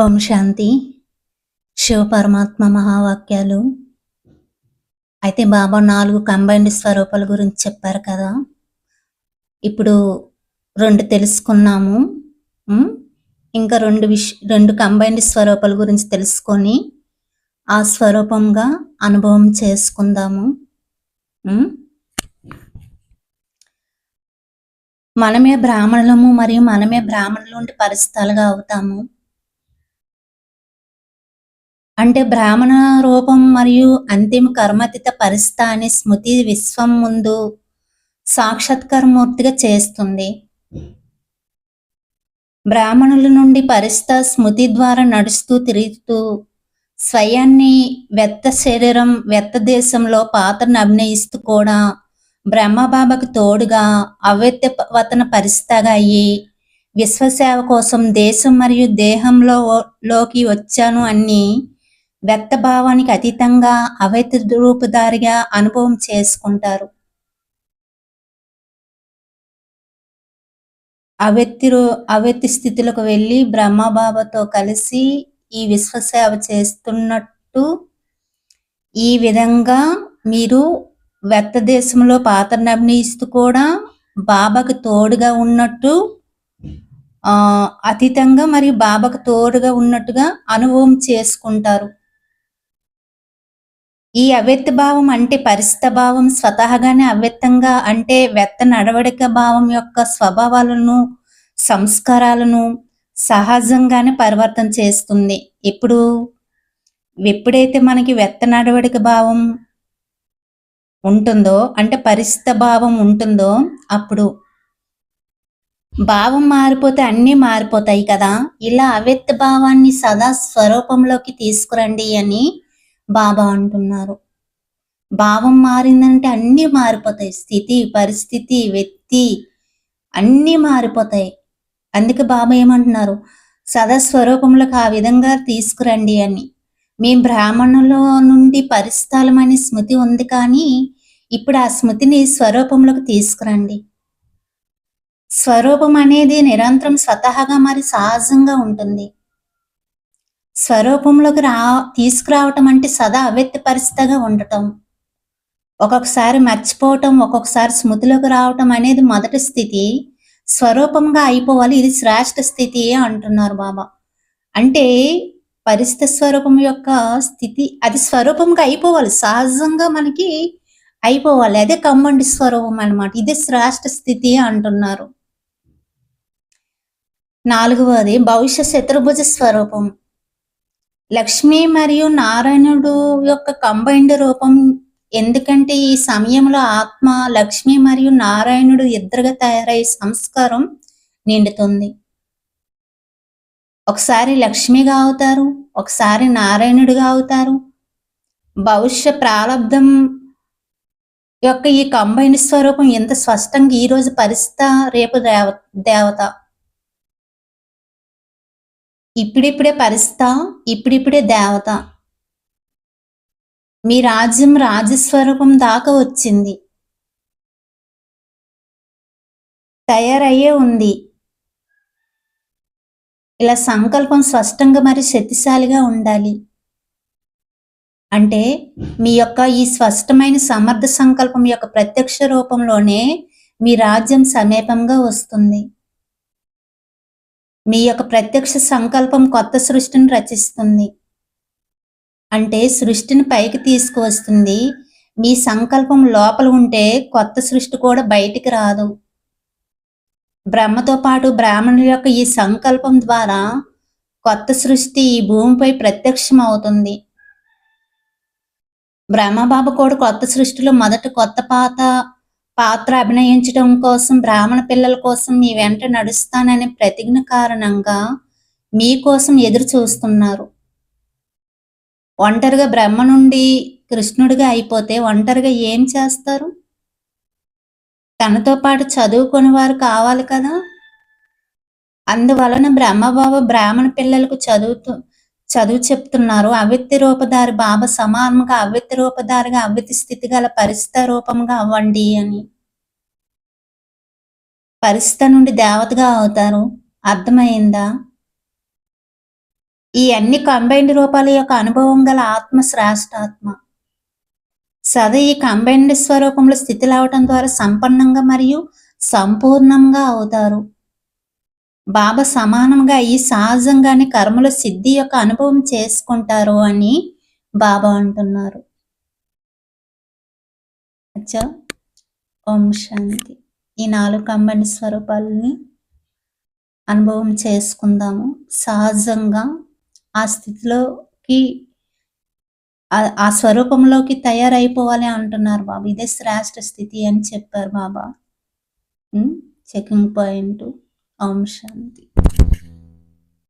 ఓం శాంతి. శివ పరమాత్మ మహావాక్యాలు. అయితే బాబా నాలుగు కంబైన్డ్ స్వరూపాల గురించి చెప్పారు కదా. ఇప్పుడు రెండు తెలుసుకున్నాము. ఇంకా రెండు విష రెండు కంబైన్డ్ స్వరూపాల గురించి తెలుసుకొని ఆ స్వరూపంగా అనుభవం చేసుకుందాము. మనమే బ్రాహ్మణులము మరియు మనమే బ్రాహ్మణులు ఉండి పరిస్థితులుగా అవుతాము. అంటే బ్రాహ్మణ రూపం మరియు అంతిమ కర్మతిత పరిస్థ అనే స్మృతి విశ్వం ముందు సాక్షాత్కారమూర్తిగా చేస్తుంది. బ్రాహ్మణుల నుండి పరిస్థ స్మృతి ద్వారా నడుస్తూ తిరుగుతూ స్వయాన్ని వెత్త శరీరం వెత్త దేశంలో పాత్రను అభినయిస్తూ కూడా బ్రహ్మబాబాకు తోడుగా అవ్యత్య వతన పరిస్థగా అయ్యి విశ్వసేవ కోసం దేశం మరియు దేహంలో లోకి వచ్చాను అని వ్యక్తభావానికి అతీతంగా అవైత రూపుదారిగా అనుభవం చేసుకుంటారు. అవెత్తి రూ- అవెత్తి స్థితిలోకి వెళ్ళి బ్రహ్మబాబాతో కలిసి ఈ విశ్వసేవ చేస్తున్నట్టు ఈ విధంగా మీరు వ్యక్త దేశంలో పాత్రను అభినయిస్తూ కూడా బాబాకు తోడుగా ఉన్నట్టు అతీతంగా మరియు బాబాకు తోడుగా ఉన్నట్టుగా అనుభవం చేసుకుంటారు. ఈ అవ్యక్త భావం అంటే పరిస్థిత భావం స్వతహాగానే అవ్యక్తంగా అంటే వ్యక్త నడవడిక భావం యొక్క స్వభావాలను సంస్కారాలను సహజంగానే పరివర్తన చేస్తుంది. ఇప్పుడు ఎప్పుడైతే మనకి వ్యక్త నడవడిక భావం ఉంటుందో అంటే పరిస్థిత భావం ఉంటుందో అప్పుడు భావం మారిపోతే అన్నీ మారిపోతాయి కదా. ఇలా అవ్యక్త భావాన్ని సదా స్వరూపంలోకి తీసుకురండి అని బాబా అంటున్నారు. భావం మారిందంటే అన్నీ మారిపోతాయి. స్థితి పరిస్థితి వ్యక్తి అన్నీ మారిపోతాయి. అందుకే బాబా ఏమంటున్నారు? సదా ఆ విధంగా తీసుకురండి అని. మీ బ్రాహ్మణుల నుండి పరిస్థాలమనే స్మృతి ఉంది కానీ ఇప్పుడు ఆ స్మృతిని స్వరూపంలోకి తీసుకురండి. స్వరూపం అనేది నిరంతరం స్వతహాగా మరి సహజంగా ఉంటుంది. స్వరూపంలోకి రా తీసుకురావటం అంటే సదా అవ్యక్త పరిస్థితిగా ఉండటం. ఒక్కొక్కసారి మర్చిపోవటం ఒక్కొక్కసారి స్మృతిలోకి రావటం అనేది మొదటి స్థితి. స్వరూపంగా అయిపోవాలి ఇది శ్రేష్ఠ స్థితి అంటున్నారు బాబా. అంటే పరిస్థితి స్వరూపం యొక్క స్థితి అది స్వరూపంగా అయిపోవాలి సహజంగా మనకి అయిపోవాలి. అదే కమ్మండి స్వరూపం అన్నమాట ఇదే శ్రేష్ఠ స్థితి అంటున్నారు. నాలుగవది భవిష్య శత్రుభుజ స్వరూపం. లక్ష్మి మరియు నారాయణుడు యొక్క కంబైన్డ్ రూపం ఎందుకంటే ఈ సమయంలో ఆత్మ లక్ష్మి మరియు నారాయణుడు ఇద్దరుగా తయారయ్యే సంస్కారం నిండుతుంది. ఒకసారి లక్ష్మిగా అవుతారు ఒకసారి నారాయణుడిగా అవుతారు. భవిష్య ప్రారంధం యొక్క ఈ కంబైన్ స్వరూపం ఎంత స్పష్టంగా ఈ రోజు పరిస్థిత రేపు దేవ దేవత ఇప్పుడిప్పుడే పరిస్థిత ఇప్పుడిప్పుడే దేవత. మీ రాజ్యం రాజస్వరూపం దాకా వచ్చింది. తయారయ్యే ఉంది. ఇలా సంకల్పం స్పష్టంగా మరి శక్తిశాలిగా ఉండాలి. అంటే మీ యొక్క ఈ స్పష్టమైన సమర్థ సంకల్పం యొక్క ప్రత్యక్ష రూపంలోనే మీ రాజ్యం సమీపంగా వస్తుంది. మీ యొక్క ప్రత్యక్ష సంకల్పం కొత్త సృష్టిని రచిస్తుంది. అంటే సృష్టిని పైకి తీసుకువస్తుంది. మీ సంకల్పం లోపల ఉంటే కొత్త సృష్టి కూడా బయటికి రాదు. బ్రహ్మతో పాటు బ్రాహ్మణుల యొక్క ఈ సంకల్పం ద్వారా కొత్త సృష్టి ఈ భూమిపై ప్రత్యక్షం అవుతుంది బ్రహ్మబాబు కూడా కొత్త సృష్టిలో మొదట కొత్త పాత పాత్ర అభినయించడం కోసం బ్రాహ్మణ పిల్లల కోసం మీ వెంట నడుస్తాననే ప్రతిజ్ఞ కారణంగా మీకోసం ఎదురు చూస్తున్నారు. ఒంటరిగా బ్రహ్మ నుండి కృష్ణుడిగా అయిపోతే ఒంటరిగా ఏం చేస్తారు? తనతో పాటు చదువుకునే వారు కావాలి కదా? అందువలన బ్రహ్మబాబు బ్రాహ్మణ పిల్లలకు చదువుతూ చదువు చెప్తున్నారు. అవ్యక్తి రూపధారి బాబా సమానంగా అవ్యక్తి రూపధారిగా అవ్యక్తి స్థితి గల పరిస్థిత రూపంగా అవ్వండి అని. పరిస్థిత నుండి దేవతగా అవుతారు. అర్థమైందా? ఈ అన్ని కంబైన్డ్ రూపాల యొక్క అనుభవం గల ఆత్మ శ్రేష్టాత్మ. సదా ఈ కంబైన్డ్ స్వరూపంలో స్థితులు అవటం ద్వారా సంపన్నంగా మరియు సంపూర్ణంగా అవుతారు. బాబా సమానంగా ఈ సహజంగానే కర్మల సిద్ధి యొక్క అనుభవం చేసుకుంటారు అని బాబా అంటున్నారు. అచ్చా ఓం శాంతి. ఈ నాలుగు కంబని స్వరూపాలని అనుభవం చేసుకుందాము. సహజంగా ఆ స్థితిలోకి ఆ- ఆ స్వరూపంలోకి తయారైపోవాలి అంటున్నారు బాబా. ఇదే శ్రేష్ఠ స్థితి అని చెప్పారు బాబా. చెకింగ్ పాయింట్ ఓం శాంతి